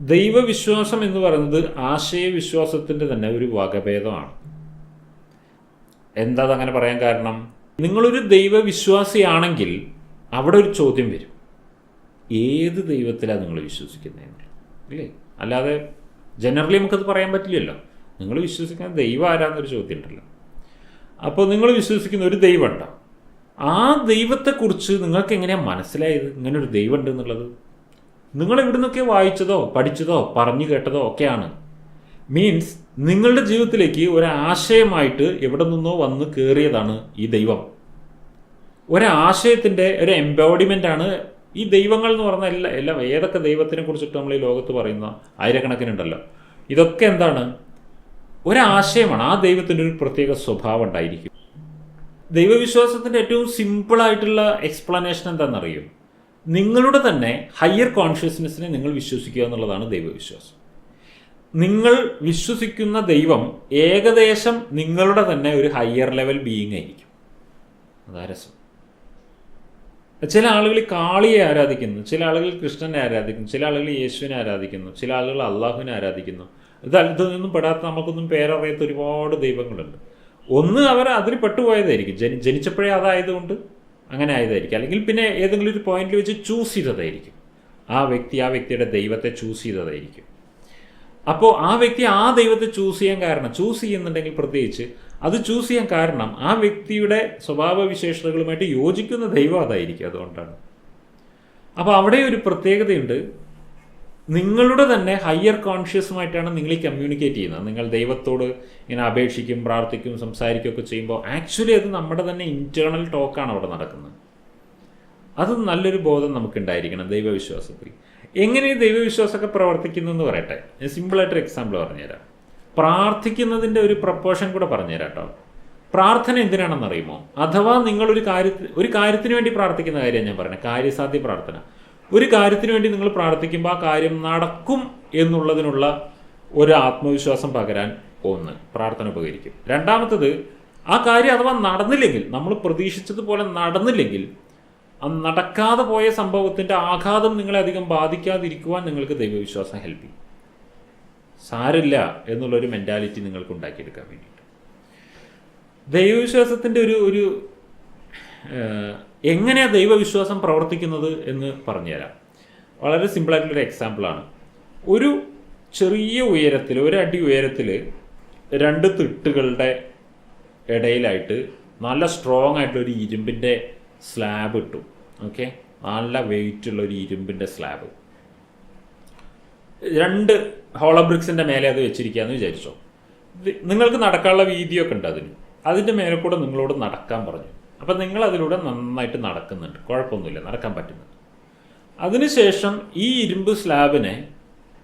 ദൈവവിശ്വാസം എന്ന് പറയുന്നത് ആശയവിശ്വാസത്തിന്റെ തന്നെ ഒരു വകഭേദമാണ്. എന്താ അങ്ങനെ പറയാൻ കാരണം? നിങ്ങളൊരു ദൈവവിശ്വാസിയാണെങ്കിൽ അവിടെ ഒരു ചോദ്യം വരും. ഏത് ദൈവത്തിലാണ് നിങ്ങൾ വിശ്വസിക്കുന്നതെന്ന്. അല്ലേ അല്ലാതെ ജനറലി നമുക്കത് പറയാൻ പറ്റില്ലല്ലോ. നിങ്ങൾ വിശ്വസിക്കുന്ന ദൈവം ആരാന്നൊരു ചോദ്യം ഉണ്ടല്ലോ. അപ്പോൾ നിങ്ങൾ വിശ്വസിക്കുന്ന ഒരു ദൈവമുണ്ടോ ആ ദൈവത്തെക്കുറിച്ച് നിങ്ങൾക്ക് എങ്ങനെയാണ് മനസ്സിലായത്? ഇങ്ങനെ ഒരു ദൈവം ഉണ്ട് എന്നുള്ളത് നിങ്ങൾ എവിടെ നിന്നൊക്കെ വായിച്ചതോ പഠിച്ചതോ പറഞ്ഞു കേട്ടതോ ഒക്കെയാണ്. മീൻസ് നിങ്ങളുടെ ജീവിതത്തിലേക്ക് ഒരാശയമായിട്ട് എവിടെ നിന്നോ വന്ന് കയറിയതാണ് ഈ ദൈവം. ഒരാശയത്തിന്റെ ഒരു എംബോഡിമെന്റ് ആണ് ഈ ദൈവങ്ങൾ എന്ന് പറഞ്ഞ എല്ലാ എല്ലാം ഏതൊക്കെ ദൈവത്തിനെ കുറിച്ചിട്ട് നമ്മൾ ഈ ലോകത്ത് പറയുന്ന ആയിരക്കണക്കിനുണ്ടല്ലോ. ഇതൊക്കെ എന്താണ്? ഒരാശയമാണ് ആ ദൈവത്തിന്റെ ഒരു പ്രത്യേക സ്വഭാവം ഉണ്ടായിരിക്കും. ദൈവവിശ്വാസത്തിന്റെ ഏറ്റവും സിമ്പിളായിട്ടുള്ള എക്സ്പ്ലനേഷൻ എന്താണെന്നറിയും? നിങ്ങളുടെ തന്നെ ഹയർ കോൺഷ്യസ്നെസ്സിനെ നിങ്ങൾ വിശ്വസിക്കുക എന്നുള്ളതാണ് ദൈവവിശ്വാസം. നിങ്ങൾ വിശ്വസിക്കുന്ന ദൈവം ഏകദേശം നിങ്ങളുടെ തന്നെ ഒരു ഹയർ ലെവൽ ബീയിങ് ആയിരിക്കും. അതാ രസം. ചില ആളുകൾ കാളിയെ ആരാധിക്കുന്നു ചില ആളുകൾ കൃഷ്ണനെ ആരാധിക്കുന്നു ചില ആളുകൾ യേശുവിനെ ആരാധിക്കുന്നു ചില ആളുകൾ അള്ളാഹുവിനെ ആരാധിക്കുന്നു. ഇത് നിന്നും പെടാത്ത നമുക്കൊന്നും പേരറിയാത്ത ഒരുപാട് ദൈവങ്ങളുണ്ട്. ഒന്ന് അവർ അതിൽ പെട്ടുപോയതായിരിക്കും. ജനി ജനിച്ചപ്പോഴേ അതായതുകൊണ്ട് അങ്ങനെ ആയതായിരിക്കും. അല്ലെങ്കിൽ പിന്നെ ഏതെങ്കിലും ഒരു പോയിന്റിൽ വെച്ച് ചൂസ് ചെയ്തതായിരിക്കും. ആ വ്യക്തി ആ വ്യക്തിയുടെ ദൈവത്തെ ചൂസ് ചെയ്തതായിരിക്കും. അപ്പോൾ ആ വ്യക്തി ആ ദൈവത്തെ ചൂസ് ചെയ്യാൻ കാരണം ചൂസ് ചെയ്യുന്നുണ്ടെങ്കിൽ പ്രത്യേകിച്ച് അത് ചൂസ് ചെയ്യാൻ കാരണം ആ വ്യക്തിയുടെ സ്വഭാവ വിശേഷതകളുമായിട്ട് യോജിക്കുന്ന ദൈവം അതായിരിക്കും അതുകൊണ്ടാണ്. അപ്പോൾ അവിടെ ഒരു പ്രത്യേകതയുണ്ട്. നിങ്ങളുടെ തന്നെ ഹയർ കോൺഷ്യസുമായിട്ടാണ് നിങ്ങൾ ഈ കമ്മ്യൂണിക്കേറ്റ് ചെയ്യുന്നത്. നിങ്ങൾ ദൈവത്തോട് ഇങ്ങനെ അപേക്ഷിക്കും പ്രാർത്ഥിക്കും സംസാരിക്കുകയൊക്കെ ചെയ്യുമ്പോൾ ആക്ച്വലി അത് നമ്മുടെ തന്നെ ഇന്റേർണൽ ടോക്കാണ് അവിടെ നടക്കുന്നത്. അത് നല്ലൊരു ബോധം നമുക്കുണ്ടായിരിക്കണം ദൈവവിശ്വാസത്തിൽ. എങ്ങനെ ഈ ദൈവവിശ്വാസമൊക്കെ പ്രവർത്തിക്കുന്നു എന്ന് പറയട്ടെ. ഞാൻ സിമ്പിളായിട്ടൊരു എക്സാമ്പിൾ പറഞ്ഞുതരാം. പ്രാർത്ഥിക്കുന്നതിന്റെ ഒരു പ്രപ്പോഷൻ കൂടെ പറഞ്ഞുതരാം കേട്ടോ. പ്രാർത്ഥന എന്തിനാണെന്ന് അറിയുമോ അഥവാ നിങ്ങളൊരു കാര്യത്തിൽ ഒരു കാര്യത്തിന് വേണ്ടി പ്രാർത്ഥിക്കുന്ന കാര്യമാണ് ഞാൻ പറയുന്നത് കാര്യസാധ്യ പ്രാർത്ഥന. ഒരു കാര്യത്തിന് വേണ്ടി നിങ്ങൾ പ്രാർത്ഥിക്കുമ്പോൾ ആ കാര്യം നടക്കും എന്നുള്ളതിനുള്ള ഒരു ആത്മവിശ്വാസം പകരാൻ ഒന്ന് പ്രാർത്ഥന ഉപകരിക്കും. രണ്ടാമത്തത് ആ കാര്യം അഥവാ നടന്നില്ലെങ്കിൽ നമ്മൾ പ്രതീക്ഷിച്ചതുപോലെ നടന്നില്ലെങ്കിൽ നടക്കാതെ പോയ സംഭവത്തിന്റെ ആഘാതം നിങ്ങളെ അധികം ബാധിക്കാതിരിക്കുവാൻ നിങ്ങൾക്ക് ദൈവവിശ്വാസം ഹെൽപ്പ് ചെയ്യും. സാരില്ല എന്നുള്ളൊരു മെന്റാലിറ്റി നിങ്ങൾക്ക് ഉണ്ടാക്കിയെടുക്കാൻ വേണ്ടിയിട്ട്. ദൈവവിശ്വാസത്തിന്റെ ഒരു ഒരു എങ്ങനെയാണ് ദൈവവിശ്വാസം പ്രവർത്തിക്കുന്നത് എന്ന് പറഞ്ഞുതരാം. വളരെ സിമ്പിളായിട്ടുള്ളൊരു എക്സാമ്പിളാണ്. ഒരു ചെറിയ ഉയരത്തിൽ ഒരടി ഉയരത്തിൽ രണ്ട് തിട്ടുകളുടെ ഇടയിലായിട്ട് നല്ല സ്ട്രോങ് ആയിട്ടുള്ള ഒരു ഇരുമ്പിന്റെ സ്ലാബ് ഇട്ടു. ഓക്കെ നല്ല വെയിറ്റ് ഉള്ള ഒരു ഇരുമ്പിന്റെ സ്ലാബ് രണ്ട് ഹോളോ ബ്രിക്സിന്റെ മേലെ അത് വെച്ചിരിക്കുകയെന്ന് വിചാരിച്ചോ? നിങ്ങൾക്ക് നടക്കാനുള്ള വീതിയൊക്കെ ഉണ്ട് അതിന്. അതിന്റെ മേലെ കൂടെ നിങ്ങളോട് നടക്കാൻ പറഞ്ഞു. അപ്പം നിങ്ങൾ അതിലൂടെ നന്നായിട്ട് നടക്കുന്നുണ്ട്. കുഴപ്പമൊന്നുമില്ല നടക്കാൻ പറ്റുന്നുണ്ട് അതിനുശേഷം ഈ ഇരുമ്പ് സ്ലാബിനെ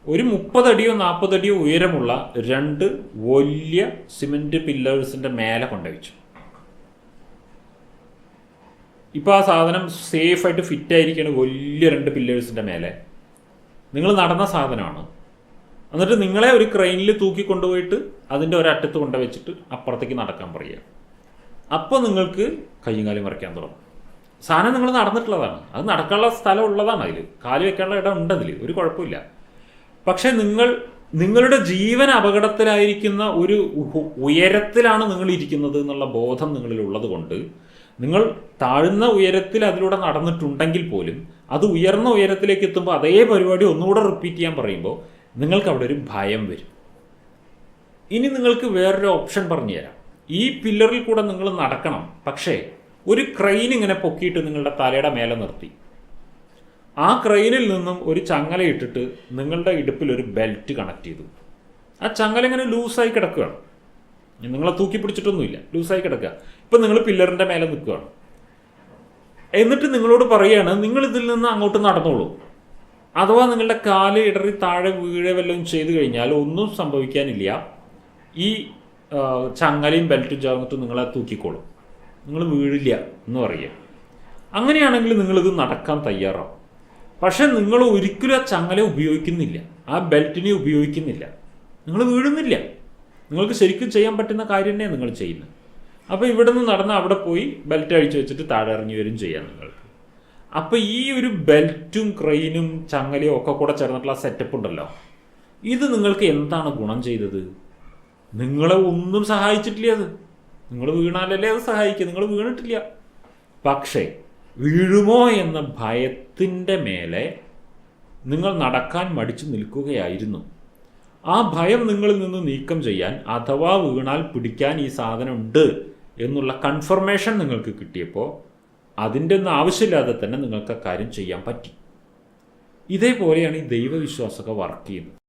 ഒരു മുപ്പതടിയോ നാൽപ്പതടിയോ ഉയരമുള്ള രണ്ട് വലിയ സിമെന്റ് പില്ലേഴ്സിന്റെ മേലെ കൊണ്ടുവച്ചു. ഇപ്പോൾ ആ സാധനം സേഫ് ആയിട്ട് ഫിറ്റ് ആയിരിക്കുകയാണ് വലിയ രണ്ട് പില്ലേഴ്സിന്റെ മേലെ. നിങ്ങൾ നടന്ന സാധനമാണ്. എന്നിട്ട് നിങ്ങളെ ഒരു ക്രെയിനിൽ തൂക്കി കൊണ്ടുപോയിട്ട് അതിന്റെ ഒരറ്റത്ത് കൊണ്ടുവച്ചിട്ട് അപ്പുറത്തേക്ക് നടക്കാൻ പറയുക. അപ്പോൾ നിങ്ങൾക്ക് കയ്യും കാലും മറിക്കാൻ തുടങ്ങും. സാധനം നിങ്ങൾ നടന്നിട്ടുള്ളതാണ്. അത് നടക്കാനുള്ള സ്ഥലം ഉള്ളതാണ് അതിൽ കാൽ വെക്കാനുള്ള ഇടം ഉണ്ട് അതിൽ ഒരു കുഴപ്പമില്ല. പക്ഷേ നിങ്ങൾ നിങ്ങളുടെ ജീവൻ അപകടത്തിലായിരിക്കുന്ന ഒരു ഉയരത്തിലാണ് നിങ്ങൾ ഇരിക്കുന്നത് എന്നുള്ള ബോധം നിങ്ങളിൽ ഉള്ളത് കൊണ്ട് നിങ്ങൾ താഴ്ന്ന ഉയരത്തിൽ അതിലൂടെ നടന്നിട്ടുണ്ടെങ്കിൽ പോലും അത് ഉയർന്ന ഉയരത്തിലേക്ക് എത്തുമ്പോൾ അതേ പരിപാടി ഒന്നുകൂടെ റിപ്പീറ്റ് ചെയ്യാൻ പറയുമ്പോൾ നിങ്ങൾക്ക് അവിടെ ഒരു ഭയം വരും. ഇനി നിങ്ങൾക്ക് വേറൊരു ഓപ്ഷൻ പറഞ്ഞു തരാം ഈ പില്ലറിൽ കൂടെ നിങ്ങൾ നടക്കണം. പക്ഷേ ഒരു ക്രെയിൻ ഇങ്ങനെ പൊക്കിയിട്ട് നിങ്ങളുടെ തലയുടെ മേലെ നിർത്തി. ആ ക്രെയിനിൽ നിന്നും ഒരു ചങ്ങല ഇട്ടിട്ട് നിങ്ങളുടെ ഇടുപ്പിൽ ഒരു ബെൽറ്റ് കണക്ട് ചെയ്തു. ആ ചങ്ങല ഇങ്ങനെ ലൂസായി കിടക്കുകയാണ്. നിങ്ങളെ തൂക്കി പിടിച്ചിട്ടൊന്നുമില്ല. ലൂസായി കിടക്കുക. ഇപ്പം നിങ്ങൾ പില്ലറിന്റെ മേലെ നിൽക്കുകയാണ്. എന്നിട്ട് നിങ്ങളോട് പറയുകയാണ് നിങ്ങൾ ഇതിൽ നിന്ന് അങ്ങോട്ട് നടന്നോളൂ. അഥവാ നിങ്ങളുടെ കാൽ ഇടറി താഴെ വീഴെ വല്ലതും ചെയ്തു കഴിഞ്ഞാൽ ഒന്നും സംഭവിക്കാനില്ല. ഈ ചങ്ങലയും ബെൽറ്റും ചേർന്നിട്ട് നിങ്ങളെ തൂക്കിക്കോളും. നിങ്ങൾ വീഴില്ല എന്ന് പറയുക അങ്ങനെയാണെങ്കിൽ നിങ്ങളിത് നടക്കാൻ തയ്യാറാവും. പക്ഷെ നിങ്ങൾ ഒരിക്കലും ആ ചങ്ങല ഉപയോഗിക്കുന്നില്ല. ആ ബെൽറ്റിനെ ഉപയോഗിക്കുന്നില്ല. നിങ്ങൾ വീഴുന്നില്ല. നിങ്ങൾക്ക് ശരിക്കും ചെയ്യാൻ പറ്റുന്ന കാര്യം തന്നെയാണ് നിങ്ങൾ ചെയ്യുന്നത്. അപ്പോൾ ഇവിടെ നിന്ന് നടന്ന് അവിടെ പോയി ബെൽറ്റ് അഴിച്ചു വെച്ചിട്ട് താഴെ ഇറങ്ങി വരും ചെയ്യാം നിങ്ങൾക്ക്. അപ്പോൾ ഈ ഒരു ബെൽറ്റും ക്രെയിനും ചങ്ങലയും ഒക്കെ കൂടെ ചേർന്നിട്ടുള്ള സെറ്റപ്പ് ഉണ്ടല്ലോ. ഇത് നിങ്ങൾക്ക് എന്താണ് ഗുണം ചെയ്തത്? നിങ്ങളെ ഒന്നും സഹായിച്ചിട്ടില്ല അത്. നിങ്ങൾ വീണാലല്ലേ അത് സഹായിക്കുക നിങ്ങൾ വീണിട്ടില്ല. പക്ഷേ വീഴുമോ എന്ന ഭയത്തിന്റെ മേലെ നിങ്ങൾ നടക്കാൻ മടിച്ചു നിൽക്കുകയായിരുന്നു. ആ ഭയം നിങ്ങളിൽ നിന്ന് നീക്കം ചെയ്യാൻ അഥവാ വീണാൽ പിടിക്കാൻ ഈ സാധനം ഉണ്ട് എന്നുള്ള കൺഫർമേഷൻ നിങ്ങൾക്ക് കിട്ടിയപ്പോൾ അതിന്റെ ഒന്നും ആവശ്യമില്ലാതെ തന്നെ നിങ്ങൾക്ക് കാര്യം ചെയ്യാൻ പറ്റി. ഇതേപോലെയാണ് ഈ ദൈവവിശ്വാസമൊക്കെ വർക്ക് ചെയ്യുന്നത്.